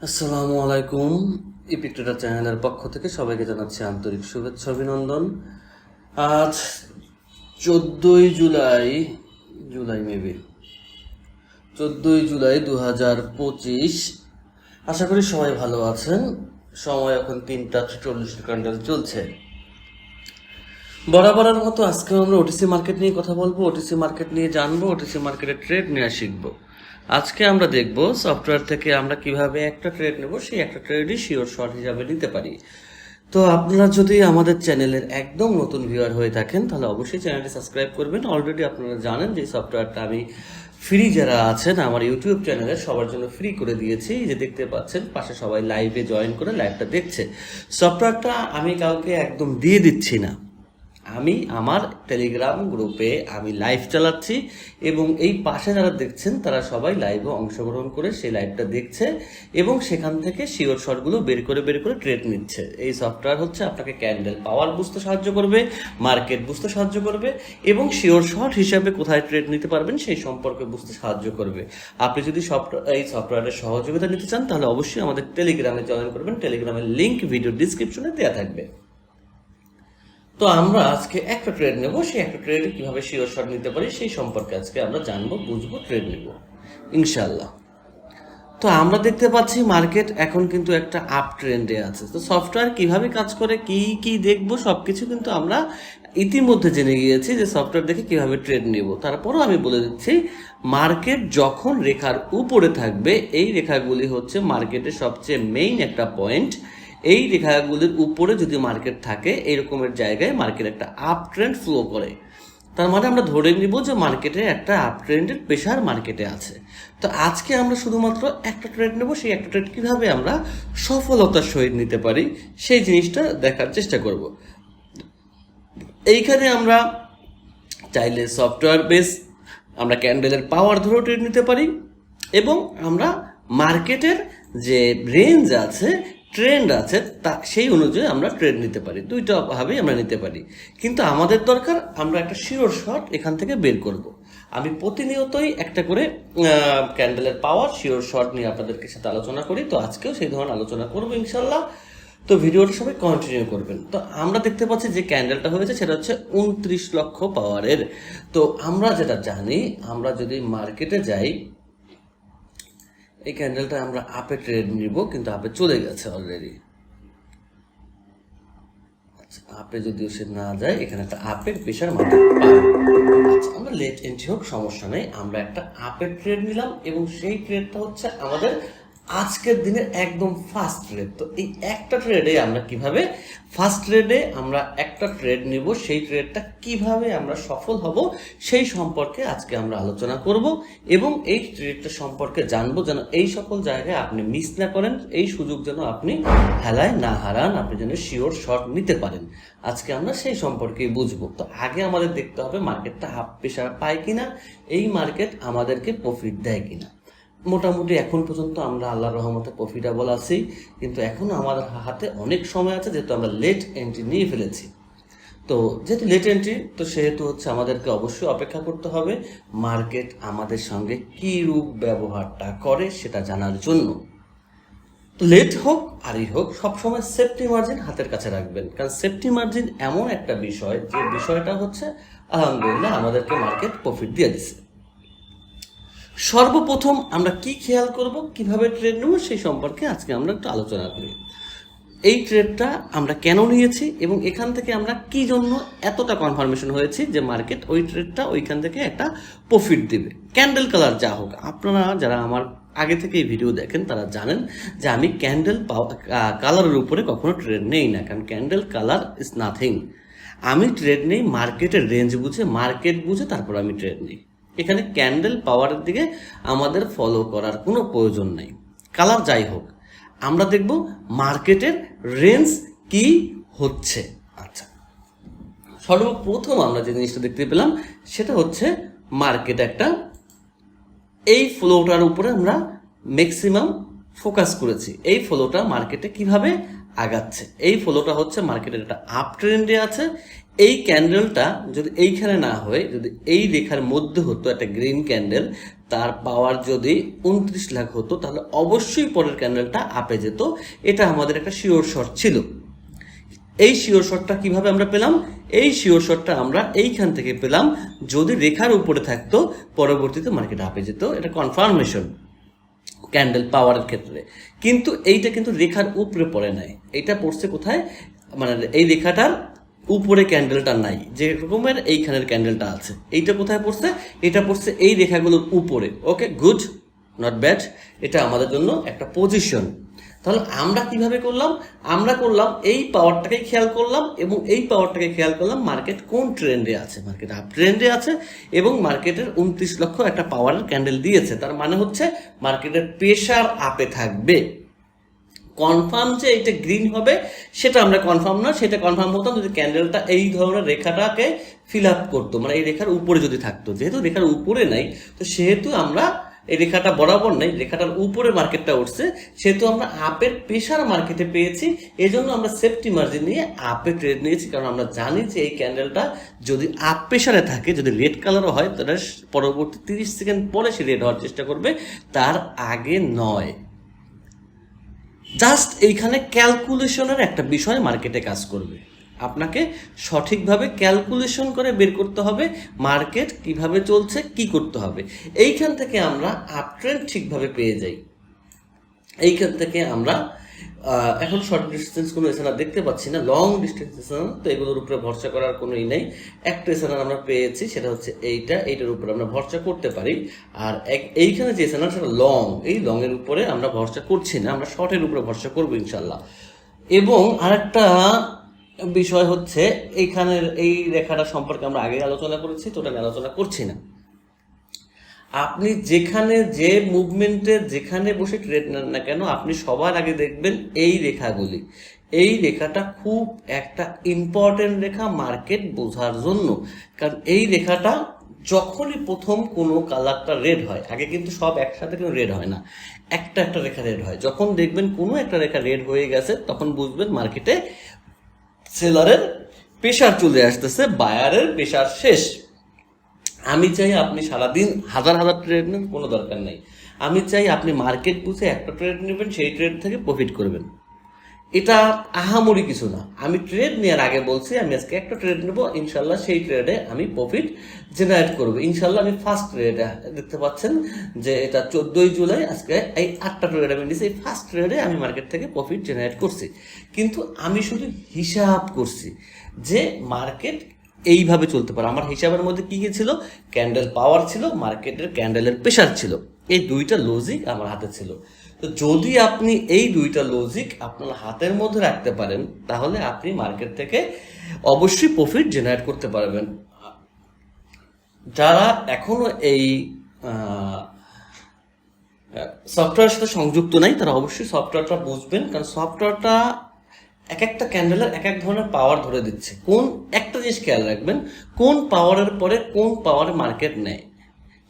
আসসালামু আলাইকুম। ইপিক্রেটা চ্যানেলের পক্ষ থেকে সবাইকে জানাচ্ছি আন্তরিক শুভেচ্ছা, অভিনন্দন। আজ চোদ্দোই জুলাই জুলাই মেবি চোদ্দোই জুলাই দু হাজার পঁচিশ। আশা করি সবাই ভালো আছেন। সময় এখন তিনটা চল্লিশ ঘণ্টা চলছে। বরাবরের মতো আজকে আমরা ওটিসি মার্কেট নিয়ে কথা বলব ওটিসি মার্কেট নিয়ে জানব ওটিসি মার্কেটের ট্রেড নিয়ে শিখব। আজকে আমরা দেখব সফটওয়্যার থেকে আমরা কীভাবে একটা ট্রেড নেব, সেই একটা ট্রেডই শিওর শর্ট হিসাবে নিতে পারি। তো আপনারা যদি আমাদের চ্যানেলের একদম নতুন ভিউয়ার হয়ে থাকেন, তাহলে অবশ্যই চ্যানেলটি সাবস্ক্রাইব করবেন। অলরেডি আপনারা জানেন যে সফটওয়্যারটা আমি ফ্রি যারা আছেন, আমার ইউটিউব চ্যানেলে সবার জন্য ফ্রি করে দিয়েছি। যে দেখতে পাচ্ছেন, পাশে সবাই লাইভে জয়েন করে লাইভটা দেখছে। সফটওয়্যারটা আমি কাউকে একদম দিয়ে দিচ্ছি না। আমি আমার টেলিগ্রাম গ্রুপে আমি লাইভ চালাচ্ছি এবং এই পাশে যারা দেখছেন, তারা সবাই লাইভে অংশগ্রহণ করে সেই লাইভটা দেখছে এবং সেখান থেকে শিওর শটগুলো বের করে বের করে ট্রেড নিচ্ছে। এই সফটওয়্যার হচ্ছে আপনাকে ক্যান্ডেল পাওয়ার বুঝতে সাহায্য করবে মার্কেট বুঝতে সাহায্য করবে এবং শিওর শট হিসাবে কোথায় ট্রেড নিতে পারবেন সেই সম্পর্কে বুঝতে সাহায্য করবে। আপনি যদি সফটওয়্যার এই সফটওয়্যারের সহযোগিতা নিতে চান, তাহলে অবশ্যই আমাদের টেলিগ্রামে জয়েন করবেন। টেলিগ্রামের লিঙ্ক ভিডিও ডিসক্রিপশনে দেওয়া থাকবে। তো আমরা আজকে একটা ট্রেড নেব, সেই একটা ট্রেডে কীভাবে শিওর শট নিতে পারি সেই সম্পর্কে আজকে আমরা জানব, বুঝব ট্রেড নেব। ইনশাল্লাহ তো আমরা দেখতে পাচ্ছি মার্কেট এখন কিন্তু একটা আপ ট্রেন্ডে আছে। তো সফটওয়্যার কীভাবে কাজ করে, কি কি দেখব, সবকিছু কিন্তু আমরা ইতিমধ্যে জেনে গিয়েছি যে সফটওয়্যার দেখে কীভাবে ট্রেড নেব। তারপরও আমি বলে দিচ্ছি মার্কেট যখন রেখার উপরে থাকবে, এই রেখাগুলি হচ্ছে মার্কেটের সবচেয়ে মেইন একটা পয়েন্ট এই রেখাগুলির উপরে যদি মার্কেট থাকে, এইরকমের জায়গায় মার্কেট একটা আপ ট্রেন্ড ফ্লো করে। তার মানে আমরা ধরে নিব যে মার্কেটে একটা আপ ট্রেন্ডের প্রেশার মার্কেটে আছে। তো আজকে আমরা শুধুমাত্র একটা ট্রেড নেব, সেই একটা ট্রেড কীভাবে আমরা সফলতার সহিত নিতে পারি, সেই জিনিসটা দেখার চেষ্টা করব। এইখানে আমরা চাইলে সফটওয়্যার বেস আমরা ক্যান্ডেলের পাওয়ার ধরেও ট্রেড নিতে পারি এবং আমরা মার্কেটের যে রেঞ্জ আছে ট্রেন্ড আছে, তা, সেই অনুযায়ী আমরা ট্রেন্ড নিতে পারি। দুইটা ভাবেই আমরা নিতে পারি। কিন্তু আমাদের দরকার, আমরা একটা শিওর শট এখান থেকে বের করব। আমি প্রতিনিয়তই একটা করে ক্যান্ডেলের পাওয়ার শিওর শট নিয়ে আপনাদেরকে সাথে আলোচনা করি। তো আজকেও সেই ধরনের আলোচনা করব ইনশাল্লাহ। তো ভিডিওটা সবাই কন্টিনিউ করবেন। তো আমরা দেখতে পাচ্ছি যে ক্যান্ডেলটা হয়েছে, সেটা হচ্ছে উনত্রিশ লক্ষ পাওয়ারের তো আমরা যেটা জানি, আমরা যদি মার্কেটে যাই এই ক্যান্ডেলটা আমরা আপে ট্রেড নিব, কিন্তু আপে চলে গেছে অলরেডি আপে যদি সে না যায়, এখানে একটা আপের পেশার মাথা আমরা লেট এন্ট্রি হোক, সমস্যা নেই। আমরা একটা আপের ট্রেড নিলাম, এবং সেই ট্রেডটা হচ্ছে আমাদের আজকের দিনের একদম ফার্স্ট ট্রেড তো এই একটা ট্রেডে আমরা কীভাবে ফার্স্ট ট্রেডে আমরা একটা ট্রেড নিব, সেই ট্রেডটা কীভাবে আমরা সফল হব, সেই সম্পর্কে আজকে আমরা আলোচনা করব এবং এই ট্রেডটা সম্পর্কে জানব যেন এই সকল জায়গায় আপনি মিস না করেন, এই সুযোগ যেন আপনি হেলায় না হারান, আপনি যেন শিওর শর্ট নিতে পারেন। আজকে আমরা সেই সম্পর্কেই বুঝব। তো আগে আমাদের দেখতে হবে মার্কেটটা হাফ পেশা পায় কিনা, এই মার্কেট আমাদেরকে প্রফিট দেয় কিনা। মোটামুটি এখন পর্যন্ত আমরা আল্লাহর রহমতে প্রফিটেবল আছি। কিন্তু এখনও আমাদের হাতে অনেক সময় আছে যেহেতু আমরা লেট এন্ট্রি নিয়ে ফেলেছি। তো যেহেতু লেট এন্ট্রি তো সেহেতু হচ্ছে আমাদেরকে অবশ্যই অপেক্ষা করতে হবে মার্কেট আমাদের সঙ্গে কী রূপ ব্যবহারটা করে সেটা জানার জন্য। লেট হোক, আরই হোক, সবসময় সেফটি মার্জিন হাতের কাছে রাখবেন। কারণ সেফটি মার্জিন এমন একটা বিষয়, যে বিষয়টা হচ্ছে, আলহামদুলিল্লাহ আমাদেরকে মার্কেট প্রফিট দিয়ে দিছে। সর্বপ্রথম আমরা কি খেয়াল করব, কীভাবে ট্রেড নেব সেই সম্পর্কে আজকে আমরা একটু আলোচনা করি। এই ট্রেডটা আমরা কেন নিয়েছি এবং এখান থেকে আমরা কি জন্য এতটা কনফার্মেশন হয়েছি যে মার্কেট ওই ট্রেডটা ওইখান থেকে একটা প্রফিট দেবে। ক্যান্ডেল কালার যা হোক, আপনারা যারা আমার আগে থেকে এই ভিডিও দেখেন, তারা জানেন যে আমি ক্যান্ডেল কালারের উপরে কখনো ট্রেড নেই না, কারণ ক্যান্ডেল কালার ইজ নাথিং আমি ট্রেড নেই মার্কেটের রেঞ্জ বুঝে মার্কেট বুঝে তারপর আমি ট্রেড নিই। এখানে ক্যান্ডেল পাওয়ারের দিকে আমাদের ফলো করার কোনো প্রয়োজন নেই। কালার যাই হোক, আমরা দেখব মার্কেটের রেঞ্জ কি হচ্ছে। আচ্ছা সর্বপ্রথম আমরা যে জিনিসটা দেখতে পেলাম, সেটা হচ্ছে মার্কেট একটা, এই ফ্লোটার উপরে আমরা ম্যাক্সিমাম ফোকাস করেছি। এই ফ্লোটা মার্কেটে কীভাবে আগাচ্ছে? এই ফ্লোটা হচ্ছে মার্কেটের একটা আপ ট্রেন্ডে আছে এই ক্যান্ডেলটা যদি এইখানে না হয়ে, যদি এই রেখার মধ্যে হতো একটা গ্রিন ক্যান্ডেল তার পাওয়ার যদি উনত্রিশ লাখ হতো, তাহলে অবশ্যই পরের ক্যান্ডেলটা আপে যেত। এটা আমাদের একটা শিওর শর্ট ছিল। এই শিওর শটটা কীভাবে আমরা পেলাম? এই শিওর শটটা আমরা এইখান থেকে পেলাম, যদি রেখার উপরে থাকতো, পরবর্তীতে মার্কেট আপে যেত। এটা কনফার্মেশন ক্যান্ডেল পাওয়ারের ক্ষেত্রে। কিন্তু এইটা কিন্তু রেখার উপরে পড়ে নাই। এটা পড়ছে কোথায়? মানে এই রেখাটার উপরে ক্যান্ডেলটা নাই, যে রকমের এইখানের ক্যান্ডেলটা আছে। এইটা কোথায় পড়ছে? এটা পড়ছে এই রেখাগুলোর উপরে। ওকে, গুড, নট ব্যাড, এটা আমাদের জন্য একটা পজিশন। তাহলে আমরা কীভাবে করলাম? আমরা করলাম এই পাওয়ারটাকে খেয়াল করলাম এবং এই পাওয়ারটাকে খেয়াল করলাম মার্কেট কোন ট্রেন্ডে আছে। মার্কেট আপ ট্রেন্ডে আছে এবং মার্কেটের উনত্রিশ লক্ষ একটা পাওয়ারের ক্যান্ডেল দিয়েছে। তার মানে হচ্ছে মার্কেটের প্রেশার আপে থাকবে। কনফার্ম যে এটা গ্রিন হবে, সেটা আমরা কনফার্ম না, সেটা কনফার্ম হতাম যদি ক্যান্ডেলটা এই ধরনের রেখাটাকে ফিল আপ করতো মানে এই রেখার উপরে যদি থাকতো, যেহেতু রেখার উপরে নাই, তো সেহেতু আমরা এই রেখাটা বরাবর নেই, রেখাটার উপরে মার্কেটটা উঠছে, সেহেতু আমরা আপের প্রেশার মার্কেটে পেয়েছি এই জন্য আমরা সেফটি মার্জিন নিয়ে আপে ট্রেড নিয়েছি, কারণ আমরা জানি যে এই ক্যান্ডেলটা যদি আপ প্রেশারে থাকে, যদি রেড কালারও হয়, তাহলে পরবর্তী তিরিশ সেকেন্ড পরে সে রেড হওয়ার চেষ্টা করবে, তার আগে নয়। জাস্ট এইখানে ক্যালকুলেশনের একটা বিষয় মার্কেটে কাজ করবে। আপনাকে সঠিকভাবে ক্যালকুলেশন করে বের করতে হবে মার্কেট কীভাবে চলছে, কি করতে হবে। এইখান থেকে আমরা আপট্রেন্ড ঠিকভাবে পেয়ে যাই। এইখান থেকে আমরা এখন শর্ট ডিস্টেন্স কোনো এসএনআর দেখতে পাচ্ছি না লং ডিস্টেন্স এসএনআর তো এগুলোর উপরে ভরসা করার কোনো ই নেই। একটা এসএনআর আমরা পেয়েছি, সেটা হচ্ছে এইটা, এইটার উপরে আমরা ভরসা করতে পারি। আর এইখানে যে এসএনআর সেটা লং এই লং এর উপরে আমরা ভরসা করছি না, আমরা শর্টের উপরে ভরসা করব ইনশাল্লাহ এবং আরেকটা বিষয় হচ্ছে এইখানের এই রেখাটা সম্পর্কে আমরা আগে আলোচনা করেছি, তো ওটা আলোচনা করছি না। আপনি যেখানে যে মুভমেন্টে যেখানে বসে ট্রেড নেন না কেন, আপনি সবার আগে দেখবেন এই রেখাগুলি। এই রেখাটা খুব একটা ইম্পর্টেন্ট রেখা মার্কেট বোঝার জন্য। কারণ এই রেখাটা যখনই প্রথম কোনো কালারটা রেড হয়, আগে কিন্তু সব একসাথে কিন্তু রেড হয় না। একটা একটা রেখা রেড হয়। যখন দেখবেন কোনো একটা রেখা রেড হয়ে গেছে, তখন বুঝবেন মার্কেটে সেলারের প্রেশার চলে আসতেছে বায়ারের প্রেশার শেষ। আমি চাই আপনি সারাদিন হাজার হাজার ট্রেড নেন, কোনো দরকার নেই। আমি চাই আপনি মার্কেট বুঝে একটা ট্রেড নেবেন, সেই ট্রেড থেকে প্রফিট করবেন। এটা আহামরি কিছু না। আমি ট্রেড নেওয়ার আগে বলছি, আমি আজকে একটা ট্রেড নেব, ইনশাল্লাহ সেই ট্রেডে আমি প্রফিট জেনারেট করব। ইনশাল্লাহ আমি ফার্স্ট ট্রেডে দেখতে পাচ্ছেন যে এটা চোদ্দই জুলাই, আজকে এই আটটা ট্রেড আমি নিয়েছি এই ফার্স্ট ট্রেডে আমি মার্কেট থেকে প্রফিট জেনারেট করছি। কিন্তু আমি শুধু হিসাব করছি যে মার্কেট এইভাবে চলতে পারে। আমার হিসাবের মধ্যে কি কি ছিল? ক্যান্ডেল পাওয়ার ছিল, মার্কেটের ক্যান্ডেলের প্রেশার ছিল। এই দুইটা লজিক আমার হাতে ছিল। তো যদি আপনি এই দুইটা লজিক আপনার হাতের মধ্যে রাখতে পারেন, তাহলে আপনি মার্কেট থেকে অবশ্যই প্রফিট জেনারেট করতে পারবেন। যারা এখনও এই সফটওয়্যারের সাথে সংযুক্ত নাই, তারা অবশ্যই সফটওয়্যারটা বুঝবেন। কারণ সফটওয়্যারটা এক একটা ক্যান্ডেলের এক এক ধরনের পাওয়ার ধরে দিচ্ছে। কোন একটা জিনিস খেয়াল রাখবেন, কোন পাওয়ারের পরে কোন পাওয়ারে মার্কেট নেয়,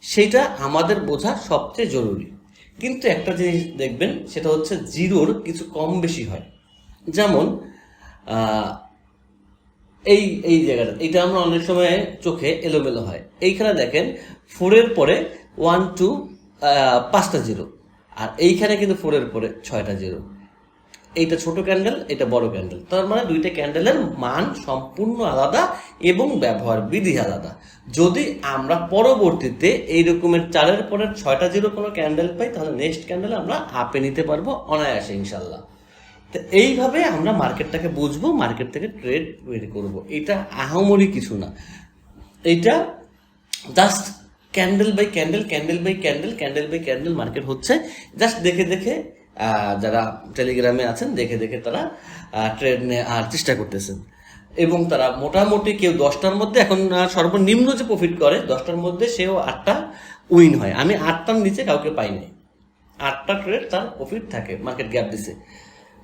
সেটা আমাদের বোঝা সবচেয়ে জরুরি। কিন্তু একটা জিনিস দেখবেন, সেটা হচ্ছে জিরোর কিছু কম বেশি হয়। যেমন এই এই জায়গাটা, এটা আমরা অনেক সময় চোখে এলোমেলো হয়। এইখানে দেখেন ফোরের পরে ওয়ান টু পাঁচটা জিরো আর এইখানে কিন্তু ফোরের পরে ছয়টা জিরো এইটা ছোট ক্যান্ডেল এটা বড় ক্যান্ডেল তার মানে দুইটা ক্যান্ডেলের মান সম্পূর্ণ আলাদা এবং ব্যবহার বিধি আলাদা। যদি আমরা পরবর্তীতে এই রকমের চারের পরে ছয়টা জিরো কোনো ক্যান্ডেল পাই, তাহলে নেক্সট ক্যান্ডেল আমরা আপে নিতে পারব অনায়াসে ইনশাল্লাহ তো এইভাবে আমরা মার্কেটটাকে বুঝব মার্কেট থেকে ট্রেড বের করব। এটা আহামরি কিছু না। এইটা just candle by candle candle by candle candle by candle market হচ্ছে। জাস্ট দেখে দেখে যারা টেলিগ্রামে আছেন, দেখে দেখে তারা ট্রেড নেওয়ার চেষ্টা করতেছেন। এবং তারা মোটামুটি কেউ দশটার মধ্যে এখন সর্বনিম্ন যে প্রফিট করে, দশটার মধ্যে সেও আটটা উইন হয়। আমি আটটার নিচে কাউকে পাইনি আটটা ট্রেড তার প্রফিট থাকে মার্কেট গ্যাপ দিছে।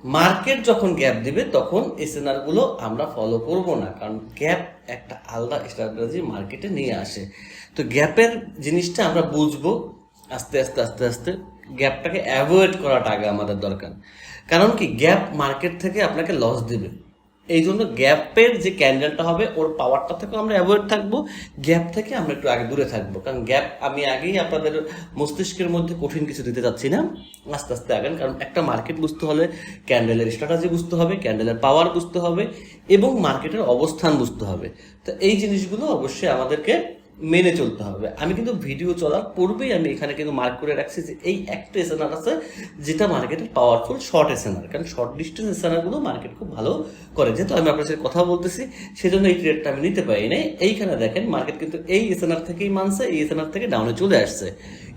মার্কেট যখন গ্যাপ দিবে, তখনগুলো আমরা ফলো করব না। কারণ গ্যাপ একটা আলাদা স্ট্র্যাটেজি মার্কেটে নিয়ে আসে। তো গ্যাপের জিনিসটা আমরা বুঝব, আস্তে আস্তে আস্তে আস্তে। গ্যাপটাকে অ্যাভয়েড করাটা আগে আমাদের দরকার। কারণ কি, গ্যাপ মার্কেট থেকে আপনাকে লস দেবে। এই জন্য গ্যাপের যে ক্যান্ডেলটা হবে, ওর পাওয়ারটা থেকেও আমরা অ্যাভয়েড থাকব, গ্যাপ থেকে আমরা একটু আগে দূরে থাকব। কারণ গ্যাপ আমি আগেই আপনাদের মস্তিষ্কের মধ্যে কঠিন কিছু দিতে চাচ্ছি না। আস্তে আস্তে আগান, কারণ একটা মার্কেট বুঝতে হলে ক্যান্ডেলের স্ট্র্যাটাজি বুঝতে হবে ক্যান্ডেলের পাওয়ার বুঝতে হবে, এবং মার্কেটের অবস্থান বুঝতে হবে। তো এই জিনিসগুলো অবশ্যই আমাদেরকে মেনে চলতে হবে। আমি কিন্তু ভিডিও চলার পূর্বেই আমি এখানে কিন্তু মার্ক করে রাখছি যে এই একটা এসএনআর আছে যেটা মার্কেটের পাওয়ারফুল শর্ট এসএনআর কারণ শর্ট ডিস্টেন্স এসএনআরগুলো মার্কেট খুব ভালো করে। যেহেতু আমি আপনার সাথে কথা বলতেছি, সেজন্য এই ট্রেডটা আমি নিতে পারি নাই। এইখানে দেখেন মার্কেট কিন্তু এই এসএনআর থেকেই মানছে, এই এসএনআর থেকে ডাউনে চলে আসছে।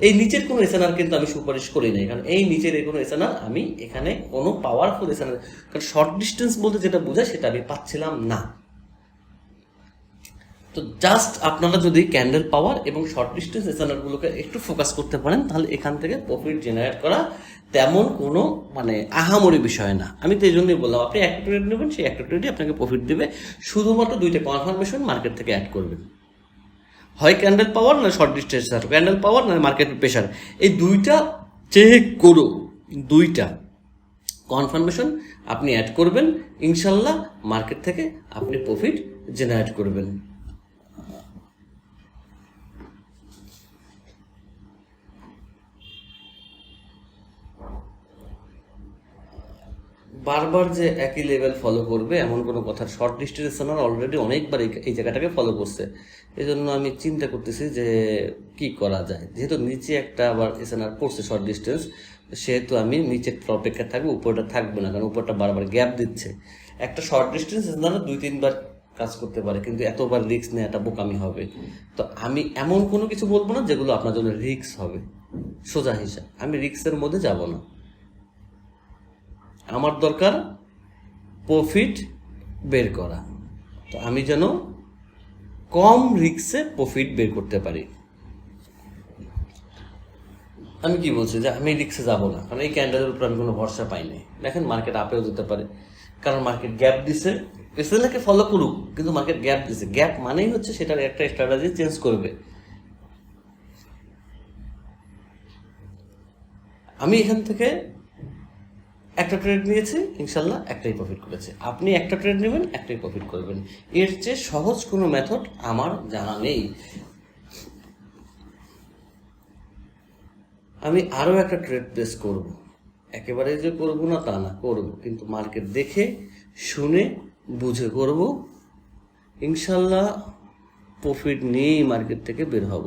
এই নিচের কোনো এসএনআর কিন্তু আমি সুপারিশ করি নাই, কারণ এই নিচের কোনো এসএনআর আমি এখানে কোনো পাওয়ারফুল এসএনআর কারণ শর্ট ডিস্টেন্স বলতে যেটা বোঝায় সেটা আমি পাচ্ছিলাম না। তো জাস্ট আপনারা যদি ক্যান্ডেল পাওয়ার এবং শর্ট ডিস্টেন্স একটু ফোকাস করতে পারেন, তাহলে এখান থেকে প্রফিট জেনারেট করা তেমন কোনো মানে আহামরি বিষয় না। আমি তো এই জন্যই বললাম, আপনি একটা ট্রেড নেবেন, সেই একটা ট্রেডই আপনাকে প্রফিট দেবে। শুধুমাত্র দুইটা কনফার্মেশন মার্কেট থেকে অ্যাড করবেন। হয় ক্যান্ডেল পাওয়ার না শর্ট ডিস্টেন্স ক্যান্ডেল পাওয়ার না মার্কেট প্রেশার এই দুইটা চেক করো, দুইটা কনফার্মেশন আপনি অ্যাড করবেন, ইনশাল্লাহ মার্কেট থেকে আপনি প্রফিট জেনারেট করবেন। বারবার যে একই লেভেল ফলো করবে, এমন কোনো কথা শর্ট ডিস্টেন্স আমার অলরেডি অনেকবার এই- জায়গাটাকে ফলো করছে। এই জন্য আমি চিন্তা করতেছি যে কি করা যায়। যেহেতু নিচে একটা আবার এসএনআর পড়ছে শর্ট ডিস্টেন্স সেহেতু আমি নিচে অপেক্ষা থাকব, উপরটা থাকব না, কারণ উপরটা বারবার গ্যাপ দিচ্ছে। একটা শর্ট ডিস্টেন্স এসএনআর দুই, তিনবার কাজ করতে পারে, কিন্তু এতবার রিস্ক নেওয়া একটা বোকামি হবে। তো আমি এমন কোনো কিছু বলব না যেগুলো আপনার জন্য রিস্ক হবে। সোজা হিসাব, আমি রিস্কের মধ্যে যাব না। আমার দরকার প্রফিট বের করা। তো আমি যেন কম রিক্সে প্রফিট বের করতে পারি। আমি কি বলছি যে আমি রিক্সে যাব না, কারণ এই ক্যান্ডেলের উপর আমি কোনো ভরসা পাই নাই। দেখেন মার্কেট আপেও যেতে পারে, কারণ মার্কেট গ্যাপ দিছে। এসএলকে ফলো করুক, কিন্তু মার্কেট গ্যাপ দিছে। গ্যাপ মানেই হচ্ছে সেটার একটা স্ট্র্যাটেজি চেঞ্জ করবে। আমি এখান থেকে একটা ট্রেড নিয়েছে, ইনশাল্লাহ একটাই প্রফিট করেছে। আপনি একটা ট্রেড নেবেন, একটাই প্রফিট করবেন। এর চেয়ে সহজ কোনো মেথড আমার জানা নেই। আমি আরও একটা ট্রেড প্লেস করব। একেবারে যে করব না, তা না, করব। কিন্তু মার্কেট দেখে, শুনে, বুঝে করব। ইনশাল্লাহ প্রফিট নিয়েই মার্কেট থেকে বের হব।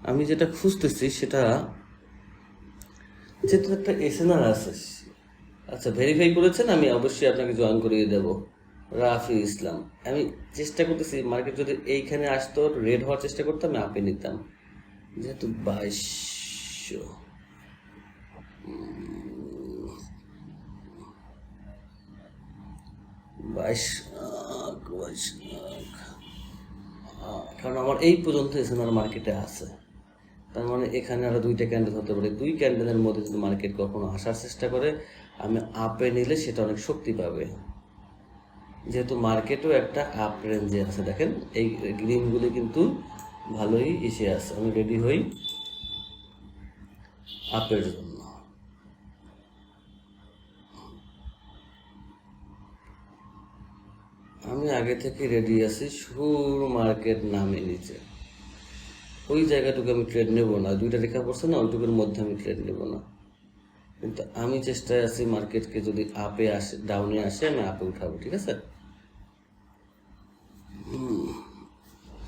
আমি যেটা খুঁজতেছি সেটা যেহেতু একটা এসএনআর আছে আচ্ছা ভেরিফাই করেছেন, আমি অবশ্যই আপনাকে জয়েন করিয়ে দেব। রাফি ইসলাম, আমি চেষ্টা করতেছি মার্কেট যদি এইখানে আসতো রেড হওয়ার চেষ্টা করতাম, আমি আপে নিতাম। যেহেতু বাইশশো। বাইশ বাইশ কারণ আমার এই পর্যন্ত এসএনআর মার্কেটে আছে। তার মানে এখানে আরও দুইটা ক্যান্ডেল হতে পারে। দুই ক্যান্ডেলের মধ্যে যদি মার্কেট কখনো আসার চেষ্টা করে আমি আপে নিলে সেটা অনেক শক্তি পাবে। যেহেতু মার্কেটও একটা আপ রেঞ্জে আছে, দেখেন? এই গ্রিনগুলি কিন্তু ভালোই এসে আছে। আমি রেডি হই আপের জন্য। আমি আগে থেকে রেডি আছি, সুর মার্কেট নামে নিচে। ওই জায়গাটুকু আমি ট্রেড নেব না। দুইটা রেখা পড়ছে না, ওইটুকুর মধ্যে আমি ট্রেড নেব না। কিন্তু আমি চেষ্টায় আছি মার্কেটকে যদি আপে আসে ডাউনে আসে, আমি আপে উঠাবো, ঠিক আছে?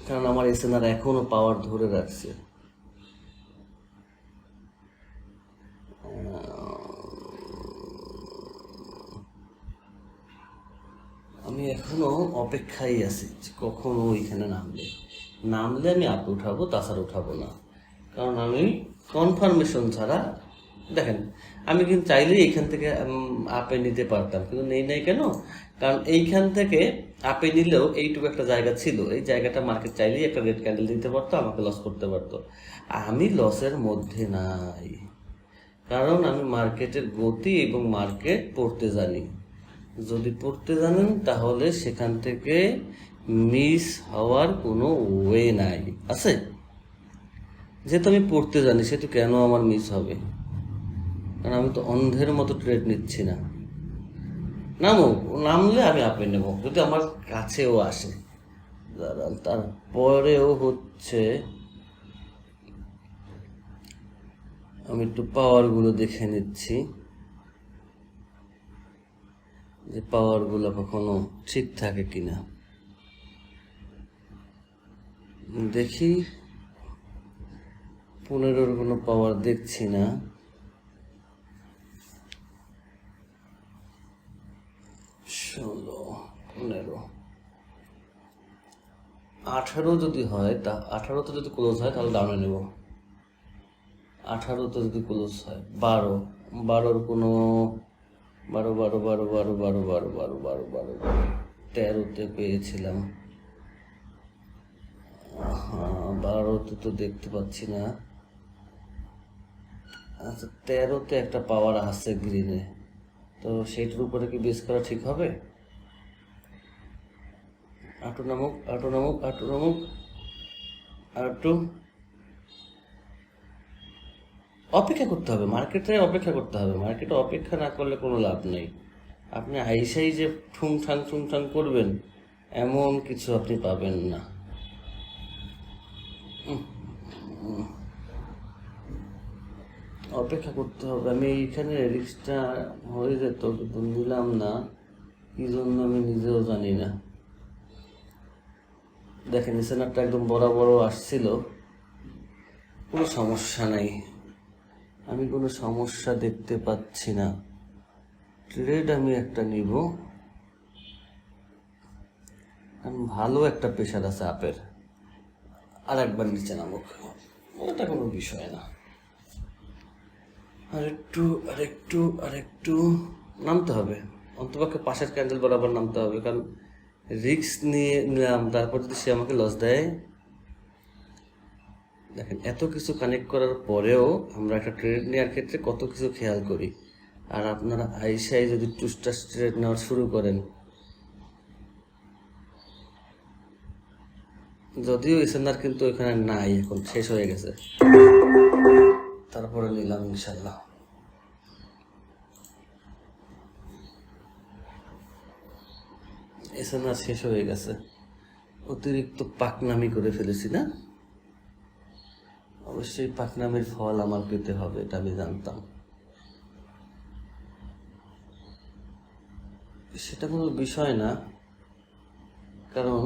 কারণ আমার এসএনআর এখনও পাওয়ার ধরে রাখছে। আমি এখনও অপেক্ষায় আছি কখন ও এখানে নামলে আমি আপে উঠাবো, তাছাড়া উঠাবো না। কারণ আমি কনফার্মেশন ছাড়া দেখেন, আমি কিন্তু চাইলেই এইখান থেকে আপে নিতে পারতাম, কিন্তু নেই নাই কেন? কারণ এইখান থেকে আপে নিলেও এইটুকু একটা জায়গা ছিল। এই জায়গাটা মার্কেট চাইলেই একটা রেড ক্যান্ডেল দিতে পারতো, আমাকে লস করতে পারতো। আমি লসের মধ্যে নাই। কারণ আমি মার্কেটের গতি এবং মার্কেট পড়তে জানি। যদি পড়তে জানেন, তাহলে সেখান থেকে মিস হওয়ার কোনো ওয়ে নাই। আছে? যেহেতু আমি পড়তে জানি, সেহেতু কেন আমার মিস হবে? কারণ আমি তো অন্ধের মতো ট্রেড নিচ্ছি না। নামুক ও নামলে আমি আপে নেব, যদি আমার কাছেও আসে। তারপরেও হচ্ছে, আমি একটু পাওয়ারগুলো দেখে নিচ্ছি। যে পাওয়ারগুলো কখনো ঠিক থাকে কিনা। দেখি, পনেরোর কোনো পাওয়ার দেখছি না। ষোলো, পনেরো। আঠারো যদি হয়, তা আঠারোতে যদি ক্লোজ হয়, তাহলে দামে নেব। আঠারোতে যদি ক্লোজ হয়, বারো। বারোর কোনো বারো বারো বারো বারো বারো বারো বারো বারো বারো বারো। তেরোতে পেয়েছিলাম। হ্যাঁ বারোতে তো দেখতে পাচ্ছি না। আচ্ছা তেরোতে একটা পাওয়ার আছে গ্রিনে তো সেইটার উপরে কি বেস করা ঠিক হবে? আটু নামুক আটু নামুক আটু নামুক, আটু। অপেক্ষা করতে হবে মার্কেটে অপেক্ষা করতে হবে। মার্কেটে অপেক্ষা না করলে কোনো লাভ নেই। আপনি আইসাই যে ঠুং ঠাং ঠুং ঠাং করবেন, এমন কিছু আপনি পাবেন না। অপেক্ষা করতে হবে। আমি এইখানে রিক্সটা হয়ে যেত কিন্তু নিলাম না। কি জন্য আমি নিজেও জানি না। দেখেন স্যানারটা একদম বড় বড় আসছিল। কোনো সমস্যা নাই। আমি কোনো সমস্যা দেখতে পাচ্ছি না। ট্রেড আমি একটা নিব। ভালো একটা প্রেশার আছে আপের আর একবার নিচে নামুক। ওটা কোনো বিষয় না। আরেকটু আরেকটু আরেকটু নামতে হবে। অন্তপক্ষে পাশের ক্যান্ডেল বরাবর নামতে হবে, কারণ রিস্ক নিয়ে নিলাম, তারপর যদি সে আমাকে লস দেয়, দেখেন, এত কিছু কানেক্ট করার পরেও আমরা একটা ট্রেড নেওয়ার ক্ষেত্রে কত কিছু খেয়াল করি। আর আপনারা আইসাই যদি টুস্টার ট্রেড নেওয়া শুরু করেন, যদিও এসএনআর কিন্তু এখানে নাই, এখন শেষ হয়ে গেছে। তারপরে নিলাম ইনশাল্লাহ এসএনআর শেষ হয়ে গেছে। অতিরিক্ত পাকনামি করে ফেলেছি না? অবশ্যই পাকনামির ফল আমার পেতে হবে, এটা আমি জানতাম। সেটা কোনো বিষয় না, কারণ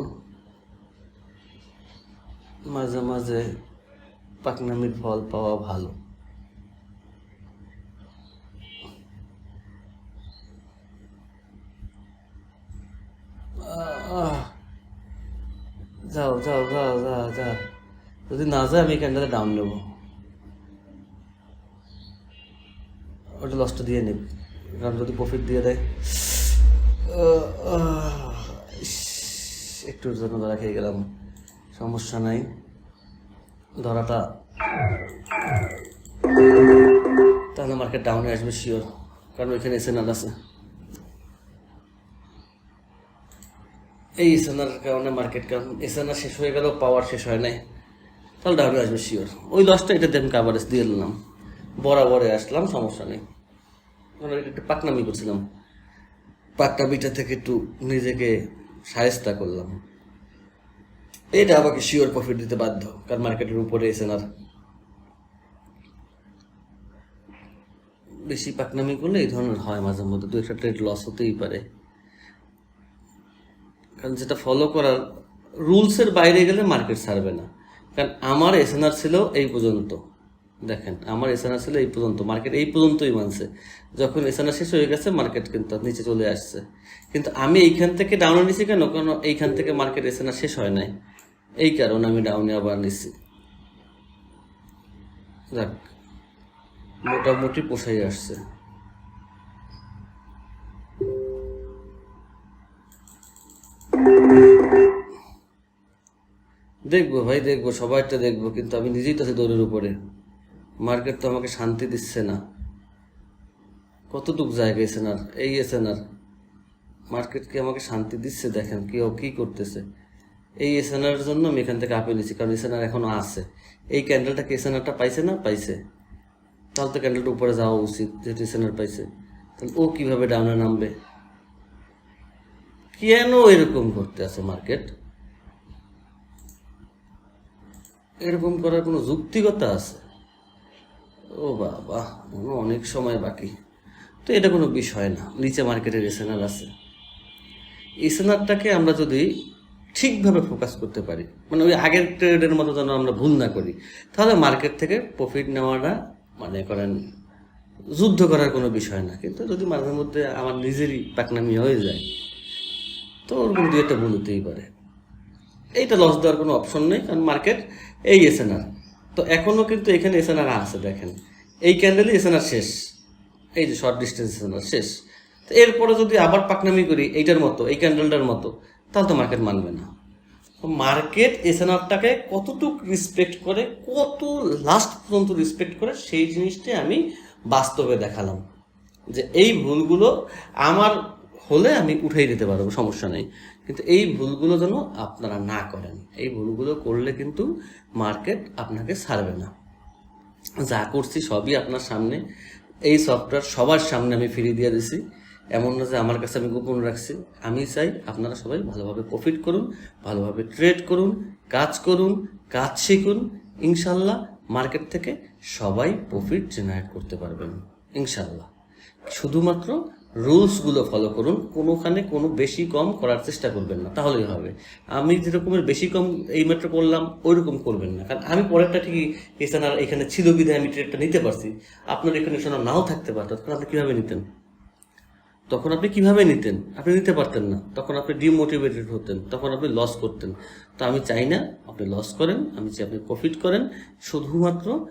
মাঝে মাঝে পাকনামির ফল পাওয়া ভালো। যদি না যায় আমি ক্যান্ডেলে ডাউন নেব। ওটা লসটা দিয়ে নিব কারণ যদি প্রফিট দিয়ে দেয়। একটুর জন্য ধরা খেয়ে গেলাম। সমস্যা নাই। ধরাটা তাহলে মার্কেট ডাউনে আসবে শিওর কারণ ওইখানে এসএনআর আছে। এই এসএনআর কারণে মার্কেট কারণ এসএনআর শেষ হয়ে গেল পাওয়ার শেষ হয় নাই। তাহলে ডাউনে আসবে শিওর ওই দশটা এটাতে আমি কাভারেজ দিয়ে নিলাম বরাবরে আসলাম, সমস্যা নেই। একটু পাকনামি করছিলাম। পাকনামিটা থেকে একটু নিজেকে সায়স্তা করলাম। এটা আমাকে শিওর প্রফিট দিতে বাধ্য, কারণ মার্কেটের উপরে এসএনআর বেশি পাকনামি করলে এই ধরনের হয় মাঝে মধ্যে, দু একটা ট্রেড লস হতেই পারে। কারণ যেটা ফলো করার রুলসের বাইরে গেলে মার্কেট ছাড়বে না। কারণ আমার এসএনআর ছিল এই পর্যন্ত। দেখেন, আমার এসএনআর ছিল এই পর্যন্ত মার্কেট এই পর্যন্তই মানছে। যখন এসএনআর শেষ হয়ে গেছে মার্কেট কিন্তু নিচে চলে আসছে। কিন্তু আমি এইখান থেকে ডাউনে নিছি কেন? কারণ এইখান থেকে মার্কেট এসএনআর শেষ হয় নাই? এই কারণে আমি ডাউনে আবার নিছি। যাক, মোটামুটি পোষাই আসছে। দেখব ভাই, দেখব, সবাইটা দেখব, কিন্তু আমি নিজেই তো আছি দৌড়ের উপরে। মার্কেট তো আমাকে শান্তি দিচ্ছে না। কতটুক জায়গা এসেনার এই এসেনার মার্কেট কি আমাকে শান্তি দিচ্ছে? দেখেন কেউ কি করতেছে। এই এসেনার জন্য আমি এখান থেকে আপে নিচ্ছি, কারণ এসেনার এখনও আছে। এই ক্যান্ডেলটা কি এসেনারটা পাইছে না? পাইছে। তাহলে তো ক্যান্ডেলটা উপরে যাওয়া উচিত, যেহেতু এসেনার পাইছে। তাহলে ও কীভাবে ডাউনে নামবে? কেন এরকম করতে আছে মার্কেট? এরকম করার কোনো যুক্তিকতা আছে? ও বাবা অনেক সময় বাকি। তো এটা কোনো বিষয় না, নিচে মার্কেটের এসএনআর আছে। এসএনআরটাকে আমরা যদি ঠিকভাবে ফোকাস করতে পারি মানে ওই আগের ট্রেডের মতো যেন আমরা ভুল না করি, তাহলে মার্কেট থেকে প্রফিট নেওয়াটা মানে করেন, যুদ্ধ করার কোনো বিষয় না। কিন্তু যদি মাঝে মধ্যে আমার নিজেরই পাকনামি হয়ে যায়, তো ওর ওরকম দু একটা ভুল হতেই পারে। এইটা লস দেওয়ার কোনো অপশন নেই, কারণ মার্কেট এই এসএনআর তো এখনও কিন্তু এখানে এসএনআর আছে, দেখেন। এই ক্যান্ডেলই এসএনআর শেষ। এই যে শর্ট ডিস্টেন্স এসএনআর শেষ। তো এরপরে যদি আবার পাকনামি করি, এইটার মতো, এই ক্যান্ডেলটার মতো, তাহলে তো মার্কেট মানবে না। মার্কেট এসএনআরটাকে কতটুক রেসপেক্ট করে, কত লাস্ট পর্যন্ত রেসপেক্ট করে, সেই জিনিসটাই আমি বাস্তবে দেখালাম। যে এই ভুলগুলো আমার হলে আমি উঠাই দিতে পারব, সমস্যা নেই। কিন্তু এই ভুলগুলো যেন আপনারা না করেন। এই ভুলগুলো করলে কিন্তু মার্কেট আপনাকে ছাড়বে না। যা করছি সবই আপনার সামনে, এই সফটওয়্যার সবার সামনে আমি ফিরিয়ে দিয়ে দিছি। এমন না যে আমার কাছে আমি গোপন রাখছি। আমি চাই আপনারা সবাই ভালোভাবে প্রফিট করুন, ভালোভাবে ট্রেড করুন, কাজ করুন, কাজ শিখুন। ইনশাল্লাহ মার্কেট থেকে সবাই প্রফিট জেনারেট করতে পারবেন। ইনশাল্লাহ শুধুমাত্র রুলসগুলো ফলো করুন, কোনোখানে কোনো বেশি কম করার চেষ্টা করবেন না, তাহলেই হবে। আমি যেরকমের বেশি কম এই মাত্র করলাম ওই রকম করবেন না। কারণ আমি পরেরটা ঠিকই এছাড়া এখানে ছিল বিধায় আমি ট্রেডটা নিতে পারছি। আপনার এখানে শোনা, নাও থাকতে পারত। তখন আপনি কীভাবে নিতেন? তখন আপনি কীভাবে নিতেন? আপনি নিতে পারতেন না। তখন আপনি ডিমোটিভেটেড হতেন। তখন আপনি লস করতেন। তো আমি চাই না আপনি লস করেন, আমি চাই আপনি প্রফিট করেন। শুধুমাত্র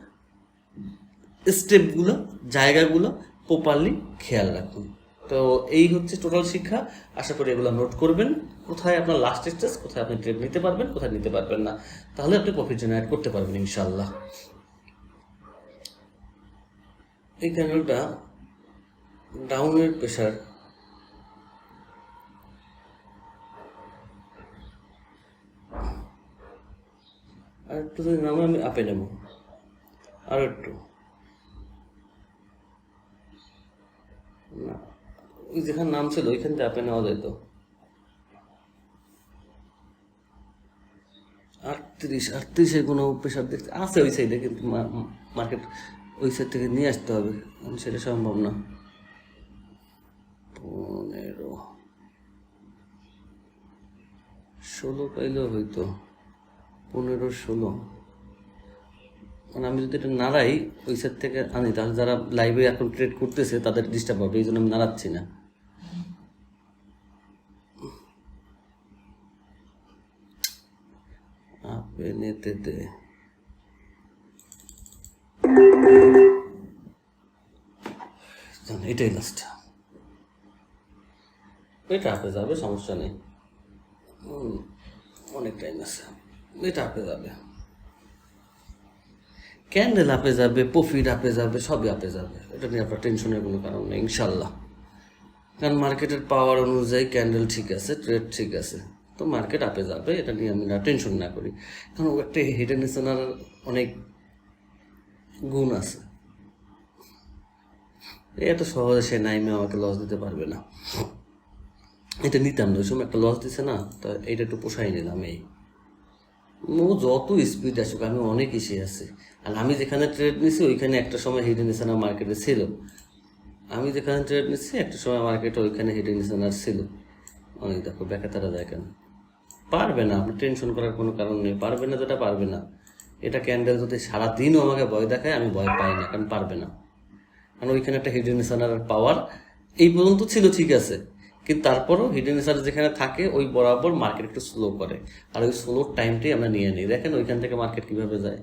স্টেপগুলো জায়গাগুলো প্রপারলি খেয়াল রাখুন। তো এই হচ্ছে টোটাল শিক্ষা। আশা করি এগুলো নোট করবেন। কোথায় আপনার লাস্ট স্টেজ কোথায় আপনি ট্রেড নিতে পারবেন, কোথায় নিতে পারবেন না, তাহলে আপনি প্রফিট জেনারেট করতে পারবেন ইনশাল্লাহ এই ক্যানেলটা ডাউনের প্রেশার আর একটু যদি নামে আমি আপে নেব। আর একটু। না। ওই যেখানে নাম ছিল ওইখান থেকে আপে নেওয়া যেত আটত্রিশ আটত্রিশে কোনো প্রেশার দেখতে আছে ওই সাইডে কিন্তু মার্কেট ওই সাইড থেকে নিয়ে আসতে হবে সেটা সম্ভব না। পনেরো। ষোলো পাইলেও হয়তো পনেরো, ষোলো। মানে আমি যদি এটা নাড়াই, ওই সাইড থেকে আনি, তাহলে যারা লাইভে এখন ট্রেড করতেছে, তাদের ডিস্টার্ব হবে এই জন্য আমি নাড়াচ্ছি না। আপে নেতে দে এটাই লাস্ট এটা আপে যাবে, সমস্যা নেই। অনেক টাইম আছে এটা আপে যাবে। ক্যান্ডেল আপে যাবে প্রফিট আপে যাবে, সবই আপে যাবে। এটা নিয়ে আপনার টেনশনের কোনো কারণ নেই, ইনশাল্লাহ। কারণ মার্কেটের পাওয়ার অনুযায়ী ক্যান্ডেল ঠিক আছে ট্রেড ঠিক আছে। তো মার্কেট আপে যাবে, এটা নিয়ে আমি না টেনশন না করি। কারণ একটা হিডেন এসেনার অনেক গুণ আছে। এত সহজে সে নাইমে আমাকে লস দিতে পারবে না। এটা নিতাম না, ওই সময় একটা লস দিছে না, তা এটা একটু পোষাই নিলাম এই। ও যত স্পিড আসুক, আমি অনেক এসে আছি। আর আমি যেখানে ট্রেড নিছি, ওইখানে একটা সময় হিডেন এসেনার মার্কেটে ছিল। আমি যেখানে ট্রেড নিচ্ছি একটা সময় মার্কেটে ওইখানে হিডেন এসেনার ছিল। অনেক দেখো ব্যাকে তারা দেখেন পারবে না আপনি টেনশন করার কোনো কারণ নেই। পারবে না যেটা পারবে না। এটা ক্যান্ডেল যদি সারাদিনও আমাকে ভয় দেখায়, আমি ভয় পাই না, কারণ পারবে না। কারণ ওইখানে একটা হিডেন এসেনার পাওয়ার এই পর্যন্ত ছিল, ঠিক আছে। কিন্তু তারপরও হিডেন যেখানে থাকে, ওই বরাবর মার্কেট একটু স্লো করে। আর ওই স্লোর টাইমটাই আমরা নিয়ে নিই। দেখেন ওইখান থেকে মার্কেট কীভাবে যায়।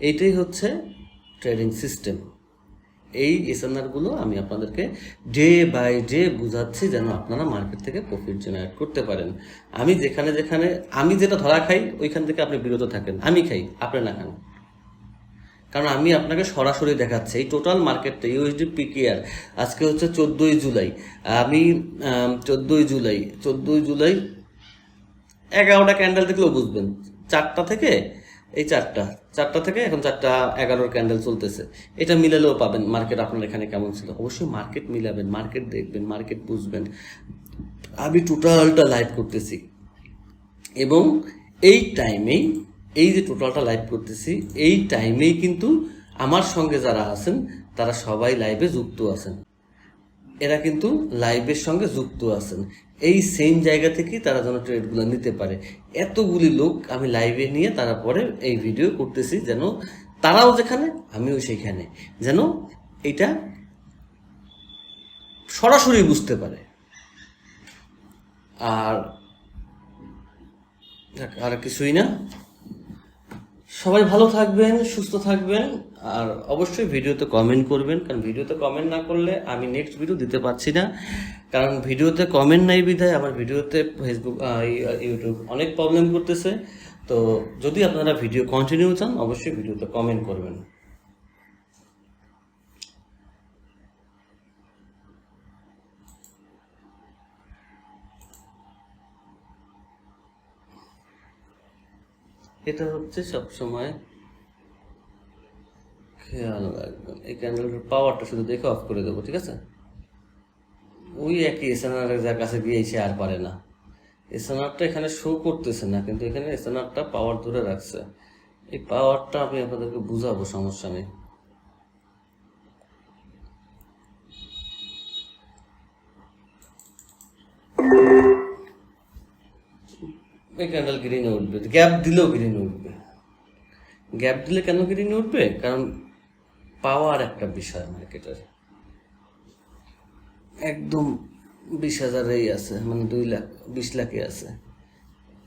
এইটাই হচ্ছে ট্রেডিং সিস্টেম এই এসএনআরগুলো আমি আপনাদেরকে ডে বাই ডে বুঝাচ্ছি যেন আপনারা মার্কেট থেকে প্রফিট জেনারেট করতে পারেন। আমি যেখানে যেখানে, আমি যেটা ধরা খাই, ওইখান থেকে আপনি বিরত থাকেন। আমি খাই, আপনি না খান। কারণ আমি আপনাকে সরাসরি দেখাচ্ছি, এই টোটাল মার্কেটটা ইউএসডি পিকেআর আজকে হচ্ছে চোদ্দোই জুলাই। আমি চোদ্দোই জুলাই চোদ্দোই জুলাই, এগারোটা ক্যান্ডেল দেখলেও বুঝবেন। চারটা থেকে এই চারটা। চারটা থেকে এখন চারটা এগারোর ক্যান্ডেল চলতেছে। এটা মিলালেও পাবেন। মার্কেট আপনার এখানে কেমন ছিল? অবশ্যই মার্কেট মিলাবেন মার্কেট দেখবেন মার্কেট বুঝবেন। আমি টোটালটা লাইভ করতেছি। এবং এই টাইমেই এই যে টোটালটা লাইভ করতেছি, এই টাইমেই কিন্তু আমার সঙ্গে যারা আছেন, তারা সবাই লাইভে যুক্ত আছেন। এরা কিন্তু লাইভের সঙ্গে যুক্ত আছেন। এই সেম জায়গা থেকেই তারা যেন ট্রেডগুলো নিতে পারে। এতগুলি লোক আমি লাইভে নিয়ে তারা পরে এই ভিডিও করতেছি যেন তারাও যেখানে, আমিও সেখানে। যেন এটা সরাসরি বুঝতে পারে। আর আর কিছুই না। সবাই ভালো থাকবেন, সুস্থ থাকবেন, আর অবশ্যই ভিডিওতে কমেন্ট করবেন, কারণ ভিডিওতে কমেন্ট না করলে আমি নেক্সট ভিডিও দিতে পারছি না। কারণ ভিডিওতে কমেন্ট নাই বিধায় আমার ভিডিওতে ফেসবুক ইউটিউব অনেক প্রবলেম করতেছে। তো যদি আপনারা ভিডিও কন্টিনিউ চান, অবশ্যই ভিডিওতে কমেন্ট করবেন। হচ্ছে সবসময় খেয়াল রাখবেন। এই ক্যান্ডেলটার পাওয়ারটা শুধু দেখে অফ করে দেবো, ঠিক আছে? ওই একই এসএনআর যার কাছে গিয়ে আর পারে না। এসএনআরটা এখানে শো করতেছে না, কিন্তু এখানে এসএনআরটা পাওয়ার ধরে রাখছে। এই পাওয়ারটা আমি আপনাদেরকে বুঝাবো, সমস্যা নেই। এই ক্যান্ডেল গ্রিনে উঠবে। গ্যাপ দিলেও গ্রিনে উঠবে। গ্যাপ দিলে কেন গ্রিনে উঠবে? কারণ পাওয়ার একটা বিষয় মার্কেটের একদম বিশ হাজারেই আছে মানে দুই লাখ, বিশ লাখে আছে।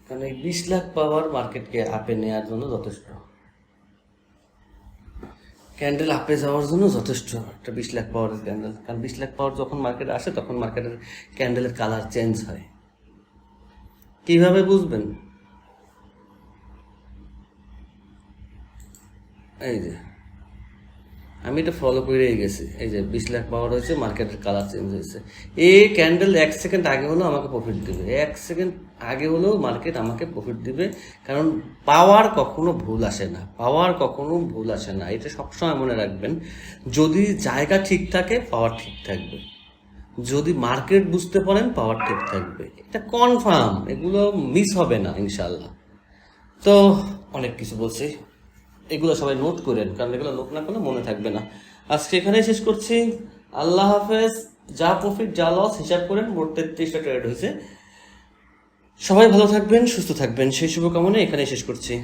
কারণ এই বিশ লাখ পাওয়ার মার্কেটকে আপে নেওয়ার জন্য যথেষ্ট। ক্যান্ডেল আপে যাওয়ার জন্য যথেষ্ট, একটা বিশ লাখ পাওয়ারের ক্যান্ডেল কারণ বিশ লাখ পাওয়ার যখন মার্কেটে আসে, তখন মার্কেটের ক্যান্ডেলের কালার চেঞ্জ হয়। কীভাবে বুঝবেন? এই যে, আমি এটা ফলো করেই গেছি। এই যে, বিশ লাখ পাওয়ার হয়েছে মার্কেটের কালার চেঞ্জ হয়েছে। এই ক্যান্ডেল এক সেকেন্ড আগে হলেও আমাকে প্রফিট দিবে। এক সেকেন্ড আগে হলেও মার্কেট আমাকে প্রফিট দিবে। কারণ পাওয়ার কখনো ভুল আসে না। পাওয়ার কখনো ভুল আসে না। এটা সবসময় মনে রাখবেন। যদি জায়গা ঠিক থাকে পাওয়ার ঠিক থাকবে। যদি মার্কেট বুঝতে পারেন পাওয়ার ঠিক থাকবে। এটা কনফার্ম এগুলো মিস হবে না ইনশাল্লাহ তো, অনেক কিছু বলছি। এগুলো সবাই নোট করেন, কারণ এগুলো নোট না করলে মনে থাকবে না। আজকে এখানেই শেষ করছি। আল্লাহ হাফেজ, যা প্রফিট যা লস হিসাব করেন, মোট তেত্রিশটা ট্রেড হয়েছে। সবাই ভালো থাকবেন, সুস্থ থাকবেন। সেই শুভকামনা এখানেই শেষ করছি।